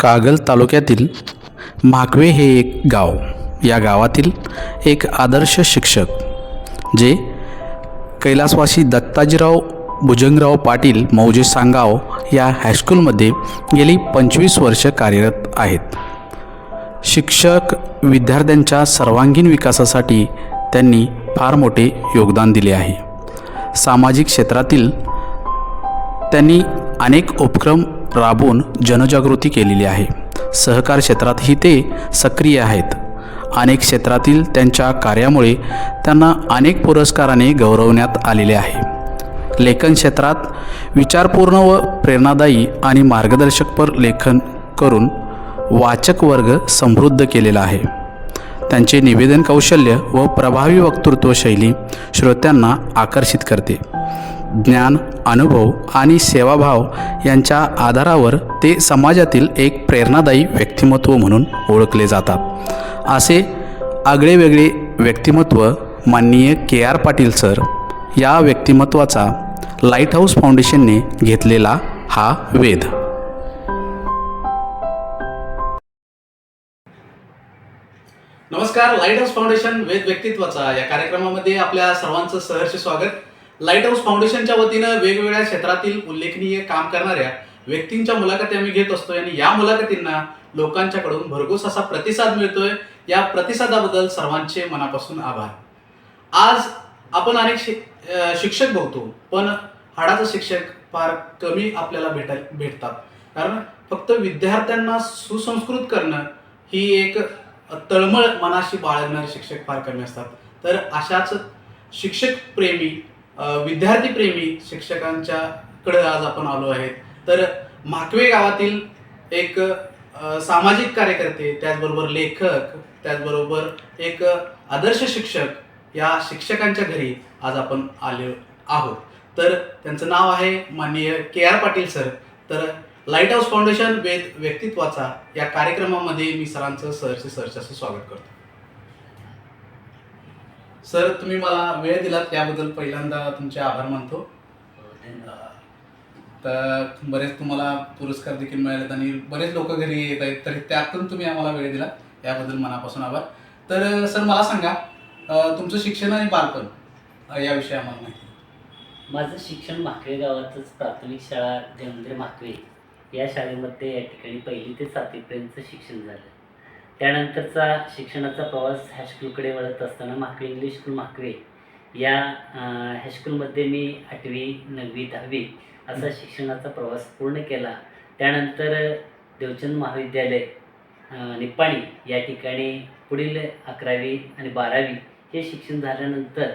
कागल तालुक्यातील म्हाकवे हे एक गाव. या गावातील एक आदर्श शिक्षक जे कैलासवासी दत्ताजीराव भुजंगराव पाटील मौजे सांगाव या हायस्कूलमध्ये गेली पंचवीस वर्ष कार्यरत आहेत. शिक्षक विद्यार्थ्यांच्या सर्वांगीण विकासासाठी त्यांनी फार मोठे योगदान दिले आहे. सामाजिक क्षेत्रातील त्यांनी अनेक उपक्रम राबवून जनजागृती केलेली आहे. सहकार क्षेत्रातही ते सक्रिय आहेत. अनेक क्षेत्रातील त्यांच्या कार्यामुळे त्यांना अनेक पुरस्काराने गौरवण्यात आलेले आहे. लेखन क्षेत्रात विचारपूर्ण व प्रेरणादायी आणि मार्गदर्शकपर लेखन करून वाचक वर्ग समृद्ध केलेला आहे. त्यांचे निवेदन कौशल्य व प्रभावी वक्तृत्व शैली श्रोत्यांना आकर्षित करते. ज्ञान अनुभव आणि सेवाभाव यांच्या आधारावर ते समाजातील एक प्रेरणादायी व्यक्तिमत्व म्हणून ओळखले जातात. असे आगळेवेगळे व्यक्तिमत्व माननीय के आर पाटील सर या व्यक्तिमत्वाचा लाइट हाऊस फाउंडेशनने घेतलेला हा वेध. नमस्कार लाइट हाऊस फाउंडेशन वेद व्यक्तित्वाचा या कार्यक्रमामध्ये आपल्या सर्वांचं सहर्ष स्वागत. लाइट हाऊस फाउंडेशनच्या वतीनं वेगवेगळ्या क्षेत्रातील उल्लेखनीय काम करणाऱ्या व्यक्तींच्या मुलाखती आम्ही घेत असतोय आणि या मुलाखतींना लोकांच्याकडून भरघोस असा प्रतिसाद मिळतोय. या प्रतिसादाबद्दल सर्वांचे मनापासून आभार. आज आपण अनेक शि- शिक्षक बघतो पण हाडाचं शिक्षक फार कमी आपल्याला भेटाय भेटतात. कारण फक्त विद्यार्थ्यांना सुसंस्कृत करणं ही एक तळमळ मनाशी बाळगणारे शिक्षक फार कमी असतात. तर अशाच शिक्षक प्रेमी विद्यार्थीप्रेमी विद्यार्थी शिक्षकांच्या कडे आज आपण आलो आहेत. तर म्हाकवे गावातील एक सामाजिक कार्यकर्ते त्याचबरोबर लेखक त्याचबरोबर एक आदर्श शिक्षक या शिक्षकांच्या घरी आज आपण आले आहोत. तर त्यांचं नाव आहे माननीय के आर पाटील सर. तर लाइट हाऊस फाउंडेशन वेद व्यक्तित्वाचा या कार्यक्रमामध्ये मी सरांचं सरचे सरचं असं स्वागत करतो. सर तुम्ही मला वेळ दिलात त्याबद्दल पहिल्यांदा तुमचे आभार मानतो. तर बरेच तुम्हाला पुरस्कार देखील मिळालेत आणि बरेच लोक घरी येत आहेत तर त्यातून तुम्ही आम्हाला वेळ दिला याबद्दल मनापासून आभार. तर सर मला सांगा तुमचं शिक्षण आणि बालपण याविषयी आम्हाला माहिती माझं शिक्षण माकवे गावातच प्राथमिक शाळा देवेंद्र माकवे या शाळेमध्ये या ठिकाणी पहिली ते सातवीपर्यंतचं शिक्षण झालं. त्यानंतरचा शिक्षणाचा प्रवास हायस्कूलकडे वळत असताना माकवे इंग्लिश स्कूल माकवे या हायस्कूलमध्ये मी आठवी नववी दहावी असा शिक्षणाचा प्रवास पूर्ण केला. त्यानंतर देवचंद महाविद्यालय निप्पाणी या ठिकाणी पुढील अकरावी आणि बारावी हे शिक्षण झाल्यानंतर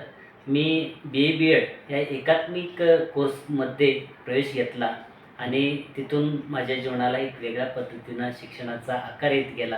मी बी ए बी एड या एकात्मिक कोर्समध्ये प्रवेश घेतला आणि तिथून माझ्या जीवनाला एक वेगळ्या पद्धतीनं शिक्षणाचा आकार येत गेला.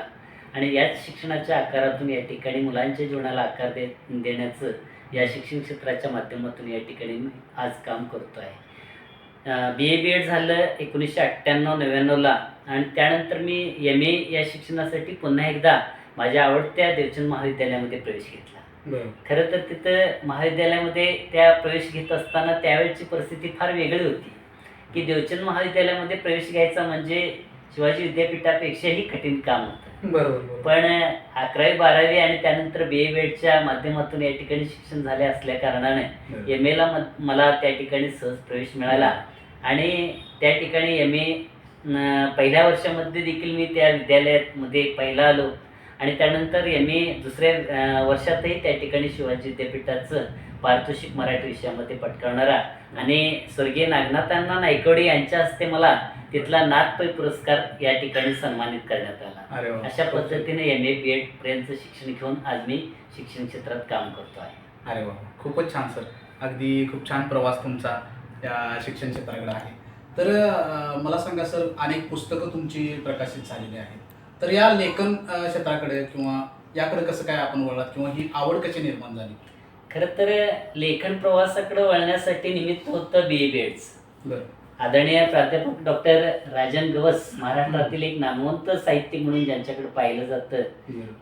आणि याच शिक्षणाच्या आकारातून या ठिकाणी मुलांच्या जीवनाला आकार दे देण्याचं या शिक्षण क्षेत्राच्या माध्यमातून या ठिकाणी मी आज काम करतो आहे. बी ए बी एड झालं एकोणीसशे अठ्ठ्याण्णव नव्याण्णवला आणि त्यानंतर मी एम ए या शिक्षणासाठी पुन्हा एकदा माझ्या आवडत्या देवचंद महाविद्यालयामध्ये प्रवेश घेतला. खरं तर तिथं महाविद्यालयामध्ये त्या प्रवेश घेत असताना त्यावेळची परिस्थिती फार वेगळी होती. की देवचंद महाविद्यालयामध्ये प्रवेश घ्यायचा म्हणजे शिवाजी विद्यापीठापेक्षाही कठीण काम होतं. बरोबर पण अकरावी बारावी आणि त्यानंतर बी बेडच्या माध्यमातून या ठिकाणी शिक्षण झाले असल्या कारणाने एम एला मला त्या ठिकाणी सहज प्रवेश मिळाला. आणि त्या ठिकाणी एम ए पहिल्या वर्षामध्ये देखील मी त्या विद्यालयामध्ये पहिला आलो. आणि त्यानंतर एम ए दुसऱ्या वर्षातही त्या ठिकाणी शिवाजी विद्यापीठाचं पारितोषिक मराठी विषयामध्ये पटकावणारा आणि स्वर्गीय नागनाथांना नायकवडे यांच्या हस्ते मला तिथला नाथपै पुरस्कार या ठिकाणी सन्मानित करण्यात आला. अरे वा. अशा पद्धतीने एम ए बी एड पर्यंतचं शिक्षण घेऊन आज मी शिक्षण क्षेत्रात काम करतो आहे. अरे वा. खूपच छान सर. अगदी खूप छान प्रवास तुमचा या शिक्षण क्षेत्राकडे आहे. तर अं, मला सांगा सर अनेक पुस्तकं तुमची प्रकाशित झालेली आहेत. तर या लेखन अं, क्षेत्राकडे किंवा याकडे कसं काय आपण वळलात किंवा ही आवड कशी निर्माण झाली? खरं तर लेखन प्रवासाकडे वळण्यासाठी निमित्त होतं बी ए बी एड्स बरं. आदरणीय प्राध्यापक डॉक्टर राजन गवस महाराष्ट्रातील एक नामवंत साहित्यिक म्हणून ज्यांच्याकडे पाहिलं जातं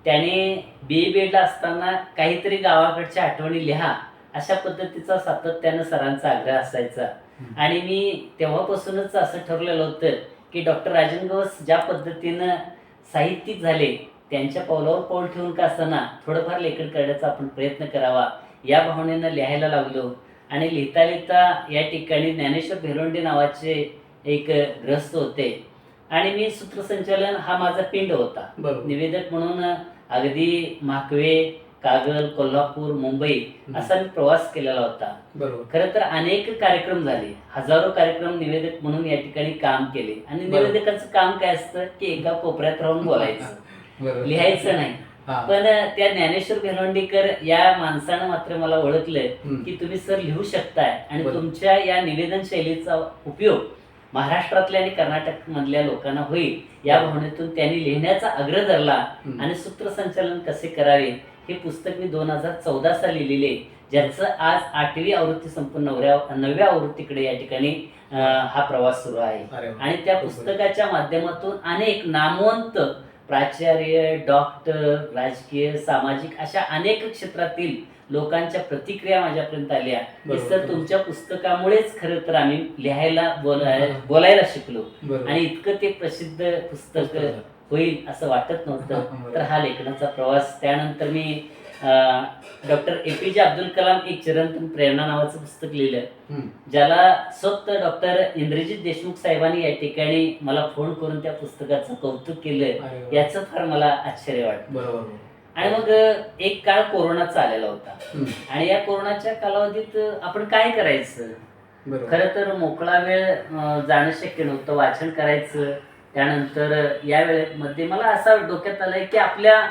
त्याने बी ए बी एडला असताना काहीतरी गावाकडच्या आठवणी लिहा अशा पद्धतीचा सातत्यानं सरांचा आग्रह असायचा. आणि मी तेव्हापासूनच असं ठरलेलं होतं की डॉक्टर राजन घोष ज्या पद्धतीनं साहित्यिक झाले त्यांच्या पावलावर पाऊल ठेवून का असताना थोडंफार लेखन करण्याचा आपण प्रयत्न करावा या भावनेनं लिहायला लागलो आणि लिहिता लिहिता या ठिकाणी ज्ञानेश्वर भेलोंडे नावाचे एक ग्रस्त होते. आणि मी सूत्रसंचालन हा माझा पिंड होता. निवेदक म्हणून अगदी माकवे कागल कोल्हापूर मुंबई असा मी प्रवास केलेला होता. खरं तर अनेक कार्यक्रम झाले. हजारो कार्यक्रम निवेदक म्हणून या ठिकाणी काम केले. आणि. निवेदकाचं काम काय असतं? की एका कोपऱ्यात राहून बोलायचं. लिहायचं नाही. पण त्या ज्ञानेश्वर भेलवंडीकर या माणसानं मात्र मला ओळखलंय. की तुम्ही सर लिहू शकताय आणि. तुमच्या या निवेदन शैलीचा उपयोग महाराष्ट्रातल्या आणि कर्नाटक मधल्या लोकांना होईल या भावनेतून त्यांनी लिहिण्याचा आग्रह धरला. आणि सूत्रसंचालन कसे करावे हे पुस्तक मी दोन हजार चौदा साली लिहिले ज्याचं आज आठवी आवृत्ती संपूर्ण नवऱ्या नवव्या आवृत्तीकडे या ठिकाणी हा प्रवास सुरू आहे. आणि त्या पुस्तकाच्या माध्यमातून अनेक नामवंत प्राचार्य डॉक्टर राजकीय सामाजिक अशा अनेक क्षेत्रातील लोकांच्या प्रतिक्रिया माझ्यापर्यंत आल्या की. सर तुमच्या पुस्तकामुळेच खरं तर आम्ही लिहायला बोलाय बोलायला शिकलो. आणि इतकं ते प्रसिद्ध पुस्तक होईल असं वाटत नव्हतं. तर हा लेखनाचा प्रवास त्यानंतर मी डॉक्टर ए पी जे अब्दुल कलाम एक चिरंतन प्रेरणा नावाचं पुस्तक लिहिलं. ज्याला स्वतः डॉक्टर इंद्रजित देशमुख साहेबांनी या ठिकाणी मला फोन करून त्या पुस्तकाचं कौतुक केलं. याचं फार मला आश्चर्य वाटतं. आणि मग एक काळ कोरोनाचा आलेला होता. आणि या कोरोनाच्या कालावधीत आपण काय करायचं बरोबर खरं तर मोकळा वेळ जाणं शक्य नव्हतं वाचन करायचं त्यानंतर या वेळेमध्ये मला असं डोक्यात आलंय की आपल्या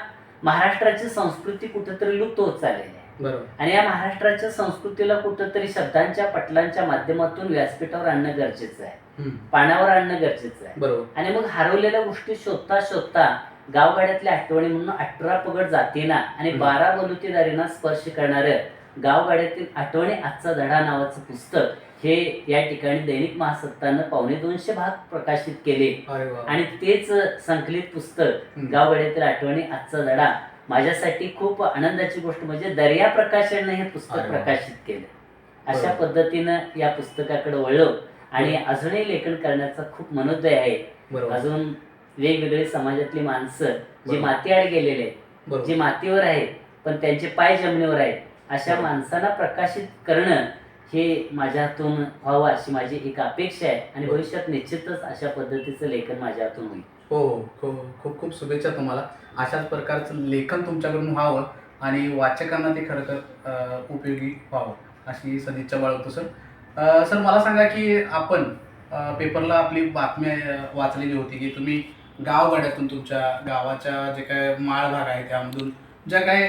महाराष्ट्राची संस्कृती कुठेतरी लुप्त होत चाललेली आहे. बरोबर. आणि या महाराष्ट्राच्या संस्कृतीला कुठंतरी शब्दांच्या पटलांच्या माध्यमातून व्यासपीठावर आणणं गरजेचं आहे. पाण्यावर आणणं गरजेचं आहे. बरोबर. आणि मग हरवलेल्या गोष्टी शोधता शोधता गावगाड्यातल्या आठवणी म्हणून अठरा पगड जातीना आणि हम्म. बारा बलुतेदारीना स्पर्श करणारं गावगाड्यातील आठवणी आजचा धडा नावाचं पुस्तक हे या ठिकाणी दैनिक महासत्तानं पावणे दोनशे भाग प्रकाशित केले आणि तेच संकलित पुस्तक. गावगाड्यातील आठवणी आजचा धडा माझ्यासाठी खूप आनंदाची गोष्ट म्हणजे दर्या प्रकाशनने हे पुस्तक. प्रकाशित केलं अशा. पद्धतीनं या पुस्तकाकडे वळलो आणि अजूनही लेखन करण्याचा खूप मनोदय आहे अजून वेगवेगळे समाजातली माणसं जी. मातीआड गेलेले आहेत जी मातीवर आहेत पण त्यांचे पाय जमिनीवर आहेत अशा. माणसांना प्रकाशित करणं हे माझ्या हातून व्हावं अशी माझी एक अपेक्षा आहे. आणि. भविष्यात निश्चितच अशा पद्धतीचं लेखन माझ्या हातून होईल. हो हो. खूप खूप खूप शुभेच्छा तुम्हाला. अशाच प्रकारचं लेखन तुमच्याकडून व्हावं आणि वाचकांना ते खरं तर उपयोगी व्हावं अशी सदिच्छा बाळगतो सर. सर मला सांगा की आपण पेपरला आपली बातमी अं, वाचलेली होती की तुम्ही गावगाड्यातून तुमच्या गावाच्या जे काय माळ भाग आहे त्यामधून ज्या काय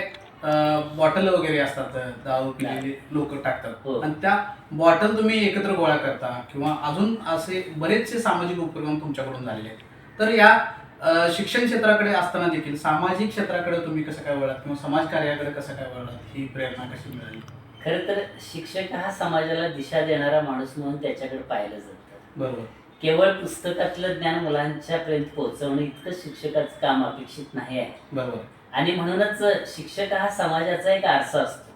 बॉटल वगैरे असतात दारू पिलेले लोक टाकतात. हो. आणि त्या बॉटल तुम्ही एकत्र गोळा करता किंवा अजून असे बरेचसे सामाजिक उपक्रम तुमच्याकडून झालेले आहेत. तर या अ, शिक्षण क्षेत्राकडे असताना देखील सामाजिक क्षेत्राकडे तुम्ही कसं काय वळलात किंवा समाज कार्याकडे कसं काय वळलात? ही प्रेरणा कशी मिळाली? खरं तर शिक्षक हा समाजाला दिशा देणारा माणूस म्हणून त्याच्याकडे पाहिलं जातं बरोबर. केवळ पुस्तकातलं ज्ञान मुलांच्या पर्यंत पोहोचवणं इतकं शिक्षकाचं काम अपेक्षित नाही आहे. बरोबर. आणि म्हणूनच शिक्षक हा समाजाचा एक आरसा असतो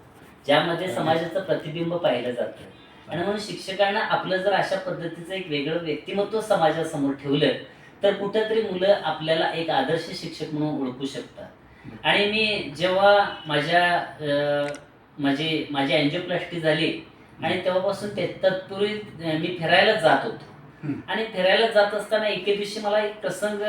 ज्यामध्ये समाजाचं प्रतिबिंब पाहिलं जातं. आणि म्हणून शिक्षकांना आपलं जर अशा पद्धतीचं एक वेगळं व्यक्तिमत्व समाजासमोर ठेवलं तर कुठंतरी मुलं आपल्याला एक आदर्श शिक्षक म्हणून ओळखू शकतात. आणि मी जेव्हा माझ्या माझी माझी अँजिओप्लास्टी झाली आणि तेव्हापासून ते तत्पूर्वी मी फिरायला जात होतो. आणि फिरायला जात असताना एके दिवशी मला एक प्रसंग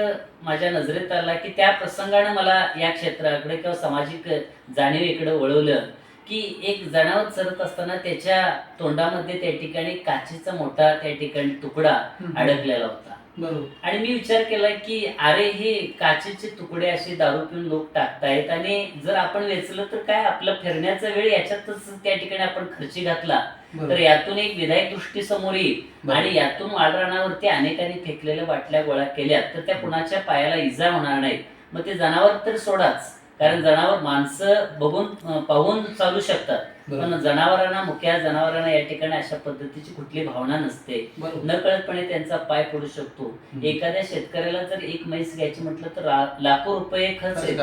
माझ्या नजरेत आला की त्या प्रसंगानं मला या क्षेत्राकडे किंवा सामाजिक जाणीवेकडे वळवलं की एक जनावर चरत असताना त्याच्या तोंडामध्ये त्या ठिकाणी काचेचा मोठा त्या ठिकाणी तुकडा अडकलेला होता. बरोबर आणि मी विचार केला की अरे हे काचेचे तुकडे असे दारू पिऊन लोक टाकतायत आणि जर आपण वेचलं तर काय? आपला फिरण्याचा वेळ याच्यातच त्या ठिकाणी आपण खर्ची घातला. तर यातून एक विधायक दृष्टी समोर येईल. आणि यातून वाळरानावरती अनेकांनी फेकलेल्या बाटल्या गोळा केल्या तर त्या कुणाच्या पायाला इजा होणार नाही मग ते जनावर तर सोडाच. कारण जनावर माणसं बघून पाहून चालू शकतात. पण जनावरांना मुख्या जनावरांना या ठिकाणी अशा पद्धतीची कुठली भावना नसते. नकळतपणे त्यांचा पाय पडू शकतो. एखाद्या शेतकऱ्याला जर एक म्हैस घ्यायची म्हटलं तर लाखो रुपये खर्च येतो.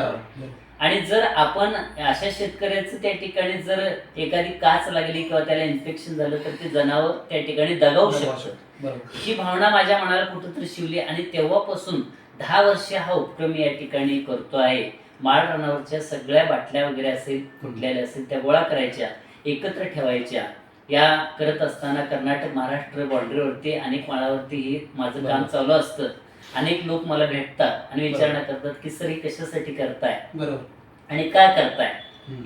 आणि जर आपण अशा शेतकऱ्याचं त्या ठिकाणी जर एखादी काच लागली किंवा त्याला इन्फेक्शन झालं तर ते जनावर त्या ठिकाणी दगावू शकतं. ही भावना माझ्या मनाला कुठंतरी शिवली आणि तेव्हापासून दहा वर्ष हा उपक्रम या ठिकाणी करतो आहे. माळ रानावरच्या सगळ्या बाटल्या वगैरे असेल फुटलेल्या असेल त्या गोळा करायच्या एकत्र ठेवायच्या या करत असताना कर्नाटक महाराष्ट्र बाँड्रीवरती अनेक माळावरती हे माझं काम. चालू असतं अनेक लोक मला भेटतात आणि. विचारणा करतात की सर हे कशासाठी करताय बरोबर आणि का करताय.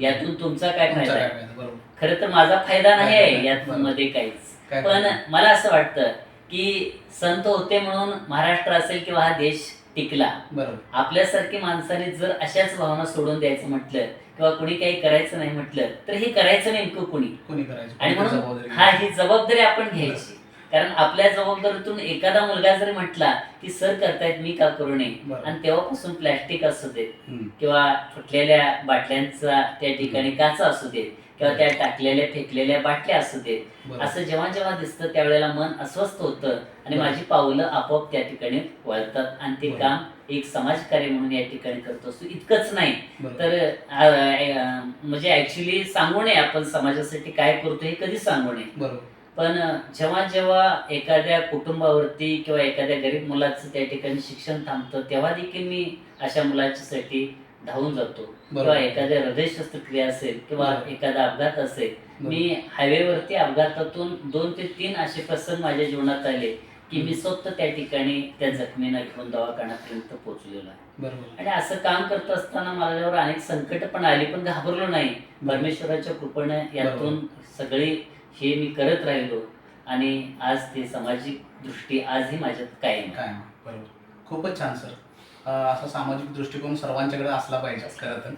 यातून तुमचा काय फायदा काय आहे खरं तर माझा फायदा नाही काय आहे फायदा? यात बरोबर. मध्ये काहीच काय पण? मला असं वाटतं की संत होते म्हणून महाराष्ट्र असेल किंवा हा देश टिकला. बरोबर. आपल्यासारखी माणसाने जर अशाच भावना सोडून द्यायचं म्हटलं किंवा कुणी काही करायचं नाही म्हटलं तर हे करायचं नेमकं कुणी? कोणी करायचं? आणि कोणी म्हणून जबाबदारी हा? ही जबाबदारी आपण घ्यायची. कारण आपल्या जबाबदारीतून एखादा मुलगा जर म्हटला की सर करतायत मी का करू नये? बरोबर. आणि तेव्हापासून प्लॅस्टिक असू दे हम्म. किंवा फुटलेल्या बाटल्यांचा त्या ठिकाणी काचा असू दे किंवा त्या टाकलेल्या फेकलेल्या बाटल्या असू देत. असं जेव्हा जेव्हा दिसतं त्यावेळेला मन अस्वस्थ होतं आणि. माझी पावलं आपोआप त्या ठिकाणी वळतात आणि ते. काम एक समाजकार्य म्हणून या ठिकाणी करत असतो इतकंच नाही. तर अ, अ, म्हणजे ऍक्च्युली सांगू नये आपण समाजासाठी काय करतो हे कधीच सांगू नये बरोबर पण जेव्हा जेव्हा एखाद्या कुटुंबावरती किंवा एखाद्या गरीब मुलाचं त्या ठिकाणी शिक्षण थांबतं तेव्हा देखील मी अशा मुलाच्यासाठी धावून जातो. किंवा एखाद्या हृदय शस्त्रक्रिया असेल किंवा. एखादा अपघात असेल. मी हायवेवरती अपघातातून दोन ते तीन असे प्रसंग माझ्या जीवनात आले की मी स्वतः त्या ठिकाणी त्या जखमींना घेऊन दवाखान्यापर्यंत पोहोचलेलो आहे. आणि असं काम करत असताना माझ्यावर अनेक संकट पण आली पण घाबरलो नाही. परमेश्वराच्या कृपेने यातून सगळी हे मी करत राहिलो आणि आज ते सामाजिक दृष्टी आजही माझ्यात कायम खूपच छान सर. असा सामाजिक दृष्टिकोन सर्वांच्याकडे असला पाहिजे खरं तर.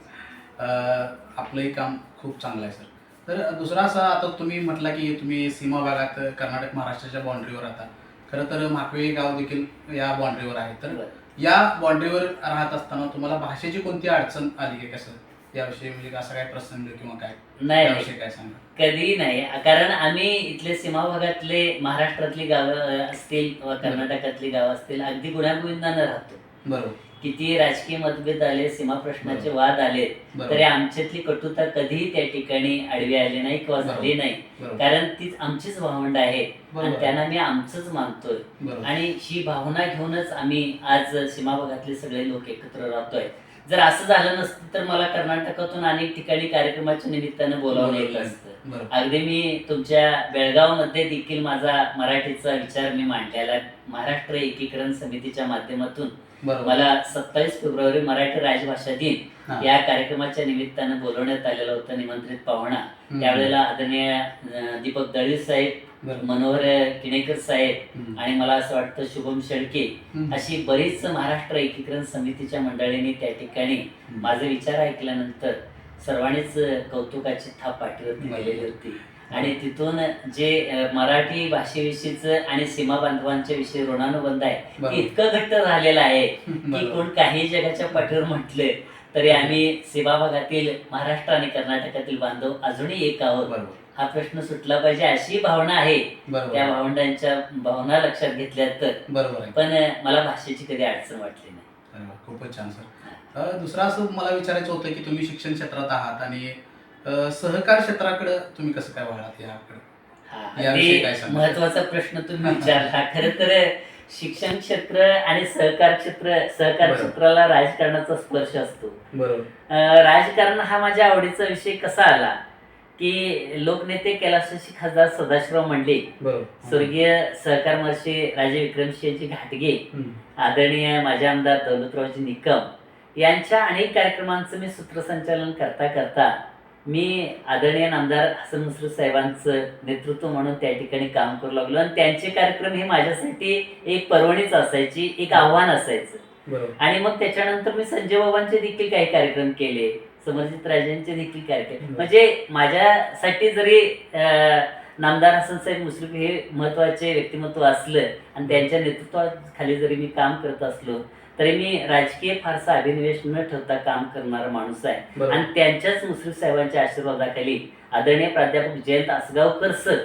आपलंही काम खूप चांगलं आहे सर. तर दुसरा असा आता तुम्ही म्हटला की तुम्ही सीमा भागात कर्नाटक महाराष्ट्राच्या बाँड्रीवर आता खरं तर माकवे गाव देखील या बाँड्रीवर आहे. तर. या बाँड्रीवर राहत असताना तुम्हाला भाषेची कोणती अडचण आली आहे कसं? याविषयी म्हणजे असा काय प्रसंग किंवा काय? नाही. काय सांगा? कधी नाही. कारण आम्ही इथले सीमा भागातले महाराष्ट्रातली गावं असतील कर्नाटकातली गावं असतील अगदी गुण्यागोविंदानं राहतो. बरोबर. किती राजकीय मतभेद आले सीमा प्रश्नाचे वाद आले तरी आमच्यातली कटुता कधीही त्या ठिकाणी आडवी आली नाही किंवा झाली नाही. कारण तीच आमचीच भावंड आहे आणि त्यांना मी आमचंच मानतोय. आणि ही भावना घेऊनच आम्ही आज सीमा भागातले सगळे लोक एकत्र राहतोय. जर असं झालं नसतं तर मला कर्नाटकातून अनेक ठिकाणी कार्यक्रमाच्या निमित्तानं बोलावून येत असतं. अगदी मी तुमच्या बेळगावमध्ये देखील माझा मराठीचा विचार मी मांडलेला. महाराष्ट्र एकीकरण समितीच्या माध्यमातून मला सत्तावीस फेब्रुवारी मराठी राजभाषा दिन. या कार्यक्रमाच्या निमित्तानं बोलवण्यात आलेलं होतं निमंत्रित पाहुणा. त्यावेळेला आदरणीय दीपक दळवी साहेब मनोहर किणेकर साहेब. आणि मला असं वाटतं शुभम शेळके. अशी बरीच महाराष्ट्र एकीकरण समितीच्या मंडळींनी त्या ठिकाणी. माझे विचार ऐकल्यानंतर सर्वांनीच कौतुकाची थाप पाठीवरती. दिलेली होती आणि तिथून जे मराठी भाषेविषयीच आणि सीमा बांधवांच्या विषयी ऋणानुबंध आहे ते इतकं घट्ट झालेलं आहे की. कोण काही जगाच्या पाठीवर म्हटले तरी आम्ही सीमा भागातील महाराष्ट्र आणि कर्नाटकातील बांधव अजूनही एक आहोत. हा प्रश्न सुटला पाहिजे अशी भावना आहे. त्या भावंडांच्या भावना लक्षात घेतल्या तर. बरोबर पण मला भाषेची कधी अडचण वाटली नाही. खूपच छान सर. दुसरं असं मला विचारायचं होतं की तुम्ही शिक्षण क्षेत्रात आहात आणि सहकार क्षेत्राकडे तुम्ही कसं काय वळालात याकडे हा? महत्त्वाचा प्रश्न तुम्ही विचारला खरं तर शिक्षण क्षेत्र आणि सहकार क्षेत्र सहकार. क्षेत्राला राजकारणाचा स्पर्श असतो बरोबर राजकारण हा माझ्या आवडीचा विषय कसा आला की लोकनेते कैलासवासी खासदार सदाशिवराव मंडे स्वर्गीय सहकार महर्षी राजे विक्रमसिंहजी घाटगे. आदरणीय माजी आमदार दौलतरावजी निकम यांच्या अनेक कार्यक्रमांचं मी सूत्रसंचालन करता करता मी आदरणीय आमदार हसन मुश्रीफ साहेबांचं नेतृत्व म्हणून त्या ठिकाणी काम करू लागलो आणि त्यांचे कार्यक्रम हे माझ्यासाठी एक पर्वणीच असायची एक आव्हान असायचं. आणि मग त्याच्यानंतर मी संजय बाबांचे देखील काही कार्यक्रम केले समरजित राजांचे देखील कार्यक्रम. म्हणजे माझ्यासाठी जरी नामदार हसन साहेब मुश्रीफ हे महत्त्वाचे व्यक्तिमत्व असलं आणि त्यांच्या नेतृत्वाखाली जरी मी काम करत असलो तरी मी राजकीय फारसा अभिनिवेश न ठेवता काम करणारा माणूस आहे. आणि त्यांच्याच मुश्रीफ साहेबांच्या आशीर्वादाखाली आदरणीय प्राध्यापक जयंत आसगावकर सर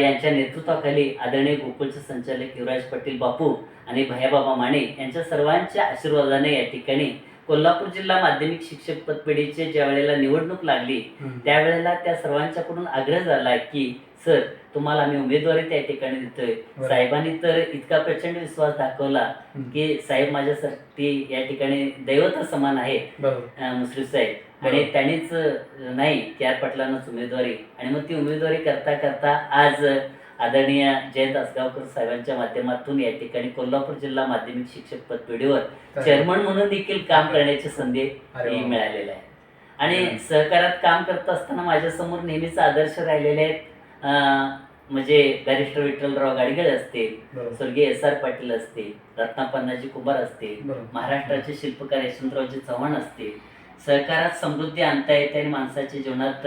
यांच्या नेतृत्वाखाली आदरणीय गोकुळचे संचालक युवराज पाटील बापू आणि भैयाबाबा माने यांच्या सर्वांच्या आशीर्वादाने या ठिकाणी कोल्हापूर जिल्हा माध्यमिक शिक्षक पदपेढीचे ज्या वेळेला निवडणूक लागली. त्यावेळेला त्या सर्वांच्याकडून आग्रह झाला की सर तुम्हाला आम्ही उमेदवारी त्या ठिकाणी देतोय. साहेबांनी तर इतका प्रचंड विश्वास दाखवला. की साहेब माझ्यासाठी या ठिकाणी दैवता समान आहे मुश्रीफ साहेब आणि. त्यांनीच नाही के आर पाटलांनाच उमेदवारी आणि मग ती उमेदवारी करता करता आज आदरणीय जयंत आसगावकर साहेबांच्या माध्यमातून या ठिकाणी कोल्हापूर जिल्हा माध्यमिक शिक्षक पदवीवर तर- चेअरमन म्हणून देखील काम करण्याची संधी. मिळालेली आहे आणि. सहकारात काम करत असताना माझ्यासमोर नेहमीच आदर्श राहिलेले आहेत म्हणजे बॅरिस्टर विठ्ठलराव गाडगेळ असतील स्वर्गीय एस आर पाटील असतील रत्नापन्नाजी कुमार असतील महाराष्ट्राचे शिल्पकार यशवंतरावजी चव्हाण असतील सहकारात समृद्धी आणता येते आणि माणसाच्या जीवनात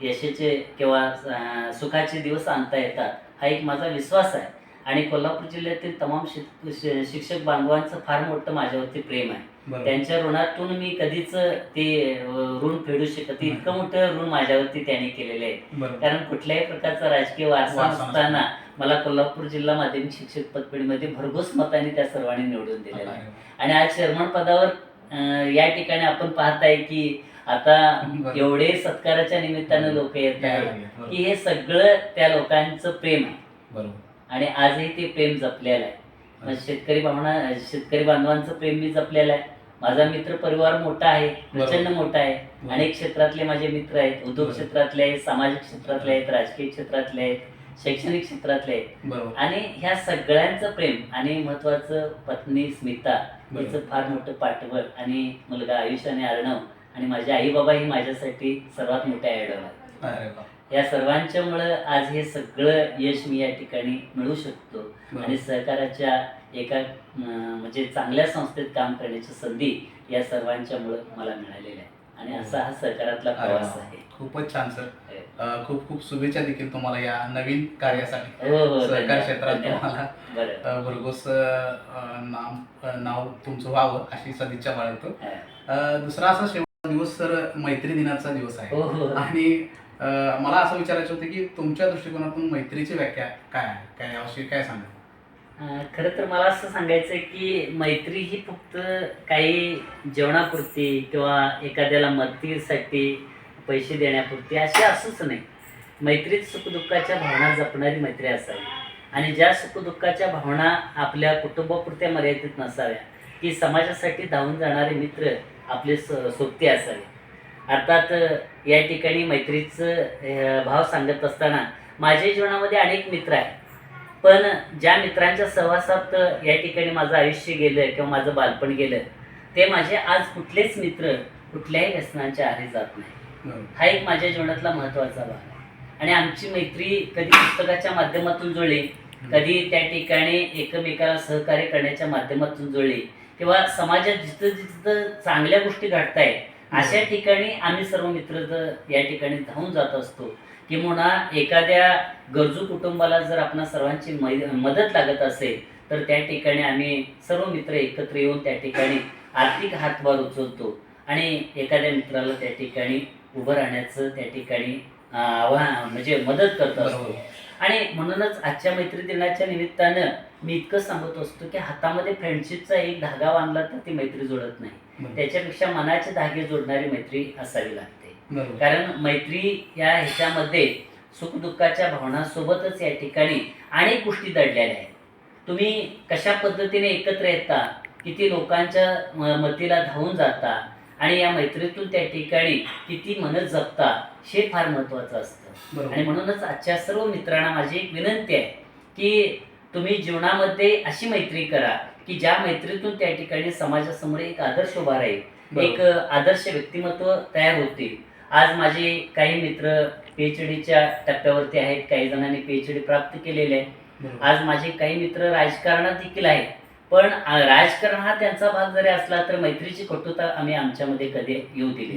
यशाचे किंवा सुखाचे दिवस आणता येतात हा एक माझा विश्वास आहे. आणि कोल्हापूर जिल्ह्यातील तमाम शिक्षक बांधवांचं फार मोठं माझ्यावरती प्रेम आहे. त्यांच्या ऋणातून मी कधीच ते ऋण फेडू शकत. इतकं मोठं ऋण माझ्यावरती त्यांनी केलेलं आहे. कारण कुठल्याही प्रकारचा राजकीय वारसा नसताना. मला कोल्हापूर जिल्हा माध्यमिक शिक्षक पदवीमध्ये भरघोस मताने त्या सर्वांनी निवडून दिलेलं आहे. आणि आज चेअरमन पदावर या ठिकाणी आपण पाहताय की आता. एवढे सत्काराच्या निमित्तानं लोक येत आहेत. की हे सगळं त्या लोकांचं प्रेम आहे. आणि आजही ते प्रेम जपलेलं आहे. शेतकरी भावना शेतकरी बांधवांचं प्रेम मी जपलेलं आहे. माझा मित्र परिवार मोठा आहे प्रचंड मोठा आहे. अनेक क्षेत्रातले माझे मित्र आहेत उद्योग. क्षेत्रातले आहेत सामाजिक क्षेत्रातले आहेत राजकीय क्षेत्रातले आहेत शैक्षणिक क्षेत्रातले आहेत आणि ह्या सगळ्यांचं प्रेम आणि महत्वाचं पत्नी स्मिता. हिचं फार मोठं पाठबळ आणि मुलगा आयुष आणि अर्णव आणि माझे आई बाबा ही माझ्यासाठी सर्वात मोठे आयडॉल आहेत. या सर्वांच्यामुळं आज हे सगळं यश मी या ठिकाणी मिळू शकतो. आणि सहकाराच्या एका म्हणजे चांगल्या संस्थेत काम करण्याची संधी या सर्वांच्यामुळं मला मिळालेली आहे. आणि असा हा सहकारातला प्रवास. आहे. खूपच छान सर. हो. खूप खूप शुभेच्छा देखील तुम्हाला या नवीन कार्यासाठी. हो हो सहकार क्षेत्रात. तुम्हाला. भरघोस नाम नाव तुमचं व्हावं अशी सदिच्छा बाळगतो. हा. दुसरा असा शेवटचा दिवस सर मैत्री दिनाचा दिवस आहे. हो हो. आणि मला असं विचारायचं होतं की तुमच्या दृष्टिकोनातून मैत्रीची व्याख्या काय आहे? काय याविषयी काय सांगा खरं तर मला असं सांगायचं आहे की मैत्री ही फक्त काही जेवणापुरती किंवा एखाद्याला मदतीसाठी पैसे देण्यापुरती अशी असूच नाही. मैत्रीत सुखदुःखाच्या भावना जपणारी मैत्री असावी. आणि ज्या सुखदुःखाच्या भावना आपल्या कुटुंबापुरत्या मर्यादित नसाव्या की समाजासाठी धावून जाणारे मित्र आपले स सोबती असावे. अर्थात या ठिकाणी मैत्रीचं भाव सांगत असताना माझ्या जीवनामध्ये अनेक मित्र आहेत. पण ज्या मित्रांच्या सहवासात या ठिकाणी माझं आयुष्य गेलं किंवा माझं बालपण गेलं ते माझे आज कुठलेच मित्र कुठल्याही व्यसनांच्या आहारी जात नाही. हा एक माझ्या जीवनातला महत्त्वाचा भाग आहे. आणि आमची मैत्री कधी पुस्तकाच्या माध्यमातून जुळली कधी त्या ठिकाणी एकमेकाला सहकार्य करण्याच्या माध्यमातून जुळली किंवा समाजात जिथं जिथं चांगल्या गोष्टी घडताय अशा ठिकाणी आम्ही सर्व मित्र या ठिकाणी धावून जात असतो. किंवा एखाद्या गरजू कुटुंबाला जर आपणा सर्वांची मै- मदत लागत असेल तर त्या ठिकाणी आम्ही सर्व मित्र एकत्र येऊन त्या ठिकाणी आर्थिक हातभार उचलतो आणि एखाद्या मित्राला त्या ठिकाणी उभं राहण्याचं त्या ठिकाणी आव्हान म्हणजे मदत करत असतो. आणि म्हणूनच आजच्या मैत्री दिनाच्या निमित्तानं मी इतकं सांगत असतो की हातामध्ये फ्रेंडशिपचा एक धागा बांधला तर ती मैत्री जोडत नाही. त्याच्यापेक्षा मनाचे धागे जोडणारी मैत्री असावी लागते. कारण मैत्री या ह्याच्यामध्ये सुखदुःखाच्या भावनासोबतच या ठिकाणी अनेक गोष्टी दडलेल्या आहेत. तुम्ही कशा पद्धतीने एकत्र येता? किती लोकांच्या मतीला धावून जाता? आणि या मैत्रीतून त्या ठिकाणी किती मनत जपता? हे फार महत्त्वाचं असतं. आणि म्हणूनच आजच्या सर्व मित्रांना माझी एक विनंती आहे की तुम्ही जीवनामध्ये अशी मैत्री करा की ज्या मैत्रीतून त्या ठिकाणी समाजासमोर एक आदर्श उभा राहील. एक. आदर्श व्यक्तिमत्व तयार होते आज माझे काही मित्र पी एच डीच्या टप्प्यावरती आहेत काही जणांनी पी एच डी प्राप्त केलेले आहे. आज माझे काही मित्र राजकारणात देखील आहेत. पण राजकारण हा त्यांचा भाग जरी असला तर मैत्रीची कटुता आम्ही आमच्यामध्ये कधी येऊ दिली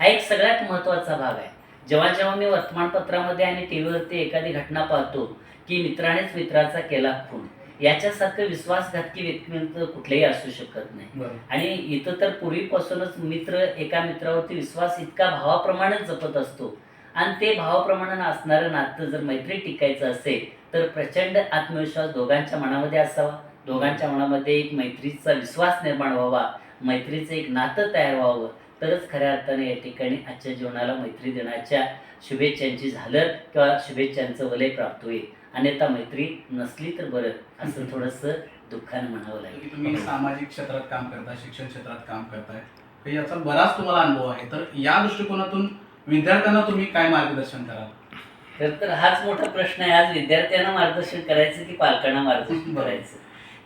हा एक सगळ्यात महत्त्वाचा भाग आहे. जेव्हा जेव्हा मी वर्तमानपत्रामध्ये आणि टी व्हीवरती एखादी घटना पाहतो की मित्रानेच मित्राचा केला खून. याच्यासारखं विश्वासघातकी व्यक्तिमत्व कुठलेही असू शकत नाही. आणि इथं तर पूर्वीपासूनच मित्र एका मित्रावरती विश्वास इतका भावाप्रमाणेच जपत असतो. आणि ते भावाप्रमाणे असणारं नातं जर मैत्री टिकायचं असेल तर प्रचंड आत्मविश्वास दोघांच्या मनामध्ये असावा. दोघांच्या मनामध्ये एक मैत्रीचा विश्वास निर्माण व्हावा. मैत्रीचं एक नातं तयार व्हावं. तरच खऱ्या अर्थाने या ठिकाणी आजच्या जीवनाला मैत्री दिनाच्या शुभेच्छांची झालर किंवा शुभेच्छांचं वलय प्राप्त होईल. अन्यथा मैत्री नसली तर बरं असं थोडंसं दुःखानं म्हणावं की लागेल तुम्ही सामाजिक क्षेत्रात काम करताय शिक्षण क्षेत्रात काम करताय. याचा बराच तुम्हाला अनुभव आहे. तर या दृष्टिकोनातून विद्यार्थ्यांना तुम्ही काय मार्गदर्शन कराल? तर तर हाच मोठा प्रश्न आहे. आज विद्यार्थ्यांना मार्गदर्शन करायचं की पालकांना मार्गदर्शन. करायचं?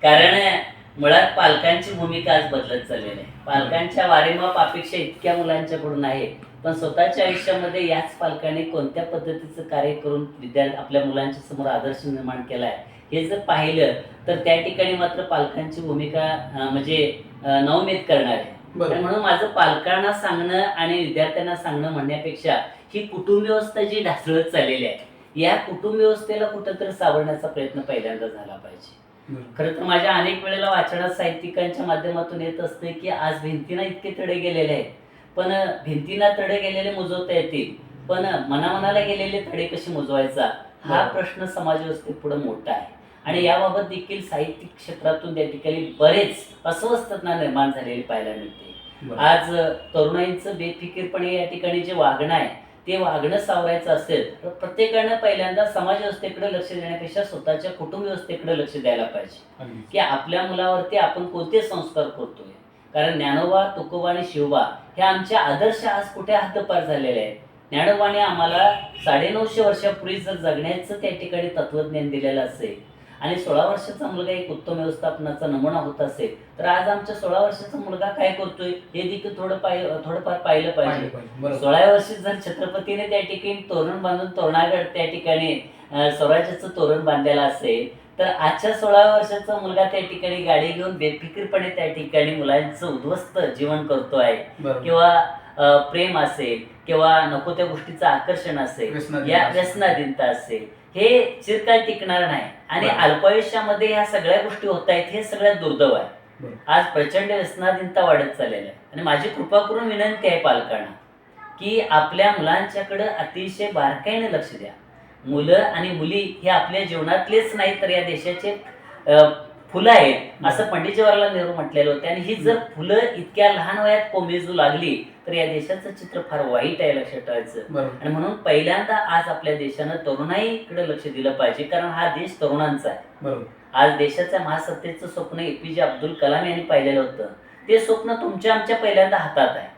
कारण मुळात पालकांची भूमिका आज बदलत चाललेली आहे. पालकांच्या वारेमाप अपेक्षा इतक्या मुलांच्याकडून आहे पण स्वतःच्या आयुष्यामध्ये याच पालकांनी कोणत्या पद्धतीचं कार्य करून विद्यार्थी आपल्या मुलांच्या समोर आदर्श निर्माण केला आहे हे जर पाहिलं तर त्या ठिकाणी मात्र पालकांची भूमिका म्हणजे अं, नवमीत करणार आहे. म्हणून माझं पालकांना सांगणं आणि विद्यार्थ्यांना सांगणं म्हणण्यापेक्षा ही कुटुंब व्यवस्था जी ढासळत चाललेली आहे या कुटुंब व्यवस्थेला कुठंतरी सावरण्याचा प्रयत्न पहिल्यांदा झाला पाहिजे. खरं तर माझ्या अनेक वेळेला वाचनात साहित्यिकांच्या माध्यमातून येत असते की आज भिंतीना इतके तडे गेलेले आहेत. पण भिंतीना तडे गेलेले मुजवता येतील. पण मनामनाला गेलेले तडे कसे मुजवायचा? हा. प्रश्न समाज व्यवस्थेत पुढे मोठा आहे. आणि याबाबत देखील साहित्यिक क्षेत्रातून त्या ठिकाणी बरेच अस्वस्थता निर्माण झालेली पाहायला मिळते. आज तरुणाईचं बेफिकीरपणे या ठिकाणी जे वागणं आहे ते वागणं सावरायचं असेल तर प्रत्येकानं पहिल्यांदा समाज व्यवस्थेकडे लक्ष देण्यापेक्षा स्वतःच्या कुटुंब व्यवस्थेकडे लक्ष द्यायला पाहिजे. की आपल्या मुलावरती आपण कोणते संस्कार करतोय? कारण ज्ञानोबा तुकोबा आणि शिवबा हे आमचे आदर्श आज कुठे हद्दपार झालेले आहेत? ज्ञानोबाने आम्हाला साडेनऊशे वर्षापूर्वी जर जगण्याचं त्या ठिकाणी तत्वज्ञान दिलेलं असेल आणि सोळा वर्षाचा मुलगा एक उत्तम व्यवस्थापनाचा नमुना होत असेल तर आज आमच्या सोळा वर्षाचा मुलगा काय करतोय हे देखील थोडं पाय थोडंफार पाहिलं पाहिजे. सोळाव्या वर्षी जर छत्रपतीने त्या ठिकाणी तोरण बांधून तोरणागड त्या ठिकाणी स्वराज्याचं तोरण बांधलेलं असेल तर आजच्या सोळाव्या वर्षाचा मुलगा त्या ठिकाणी गाडी घेऊन बेफिकीरपणे त्या ठिकाणी मुलांचं उद्ध्वस्त जीवन करतोय बरोबर. किंवा प्रेम असेल किंवा नको त्या गोष्टीचं आकर्षण असेल या. व्यसनाधीनता असेल हे चिरकाल टिकणार नाही आणि. अल्पायुष्यामध्ये ह्या सगळ्या गोष्टी होत आहेत हे सगळ्यात दुर्दैव आहे. आज प्रचंड व्यसनाधीनता वाढत चाललेली आहे आणि माझी कृपा करून विनंती आहे पालकांना की आपल्या मुलांच्याकडं अतिशय बारकाईने लक्ष द्या मुलं आणि मुली हे आपल्या जीवनातलेच नाही तर या देशाचे अ, फुलं आहेत असं पंडित जवाहरलाल नेहरू म्हटलेलं होतं. आणि ही जर फुलं इतक्या लहान वयात कोमेजू लागली तर या देशाचं चित्र फार वाईट आहे लक्षात ठेवायचं. आणि म्हणून पहिल्यांदा आज आपल्या देशानं तरुणाईकडे लक्ष दिलं पाहिजे कारण हा देश तरुणांचा आहे. आज देशाच्या महासत्तेचं स्वप्न ए पी जे अब्दुल कलाम यांनी पाहिलेलं होतं. ते स्वप्न तुमच्या आमच्या पहिल्यांदा हातात आहे.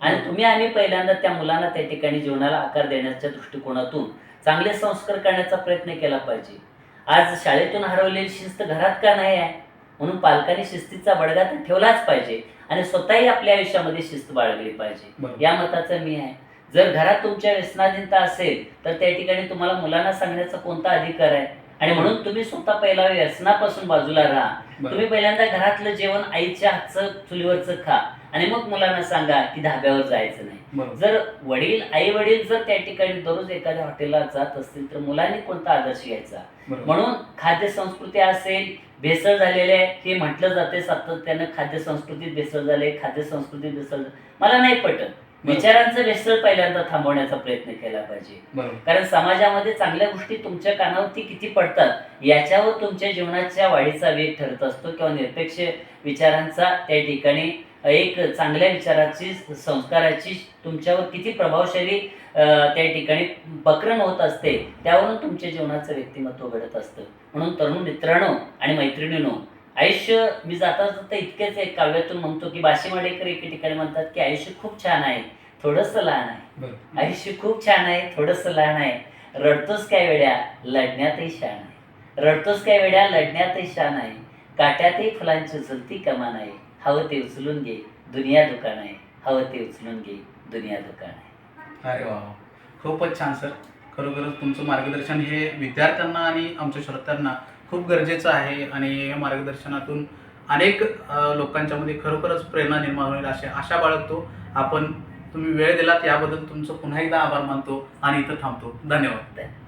आणि तुम्ही आम्ही पहिल्यांदा त्या मुलांना त्या ठिकाणी जीवनाला आकार देण्याच्या दृष्टिकोनातून चांगले संस्कार करण्याचा प्रयत्न केला पाहिजे. आज शाळेतून हरवलेली शिस्त घरात का नाही आहे? म्हणून पालकांनी शिस्तीचा बडगा तर ठेवलाच पाहिजे आणि स्वतःही आपल्या आयुष्यामध्ये शिस्त बाळगली पाहिजे. या मताचं मी आहे. जर घरात तुमच्या व्यसनाधीनता असेल तर त्या ठिकाणी तुम्हाला मुलांना सांगण्याचा कोणता अधिकार आहे? आणि म्हणून तुम्ही स्वतः पहिला व्यसनापासून बाजूला राहा. तुम्ही पहिल्यांदा घरातलं जेवण आईच्या हातचं चुलीवरचं खा. आणि मग मुलांना सांगा की धाब्यावर जायचं नाही. जर वडील आई वडील जर त्या ठिकाणी दररोज एखाद्या हॉटेलला जात असतील तर मुलांनी कोणता आदर्श घ्यायचा? म्हणून खाद्य संस्कृती असेल भेसळ झालेले हे म्हटलं जाते सातत्यानं खाद्य संस्कृतीत भेसळ झाले खाद्य संस्कृतीत भेसळ. मला नाही पटत. विचारांचं भेसळ पहिल्यांदा थांबवण्याचा प्रयत्न केला पाहिजे. कारण समाजामध्ये चांगल्या गोष्टी तुमच्या कानावरती किती पडतात याच्यावर तुमच्या जीवनाच्या वाढीचा वेग ठरत असतो किंवा निरपेक्ष विचारांचा त्या ठिकाणी एक चांगल्या विचाराची संस्काराची तुमच्यावर किती प्रभावशाली त्या ठिकाणी बक्रम होत असते त्यावरून तुमच्या जीवनाचं व्यक्तिमत्व घडत असतं. म्हणून तरुण मित्रांनो आणि मैत्रिणींनो आयुष्य मी जाता जाता इतकेच एक काव्यातून म्हणतो की बाशी माडेकर एके ठिकाणी म्हणतात की आयुष्य खूप छान आहे थोडंसं लहान आहे. आयुष्य खूप छान आहे थोडंसं लहान आहे. रडतोस काय वेड्या? लढण्यातही शान आहे. रडतोस काय वेड्या? लढण्यातही शान आहे. काट्यातही फुलांची झुलती कमान आहे. हवं ते उचलून घे दुनिया दुकान आहे. हवं ते उचलून घे दुनिया दुकान आहे. अरे वा वा. खूपच छान सर. खरोखरच तुमचं मार्गदर्शन हे विद्यार्थ्यांना आणि आमच्या श्रोत्यांना खूप गरजेचं आहे आणि या मार्गदर्शनातून अनेक अ, लोकांच्यामध्ये खरोखरच प्रेरणा निर्माण होईल अशी आशा बाळगतो. आपण तुम्ही वेळ दिलात याबद्दल तुमचं पुन्हा एकदा आभार मानतो आणि इथं थांबतो. धन्यवाद. धन्यवाद.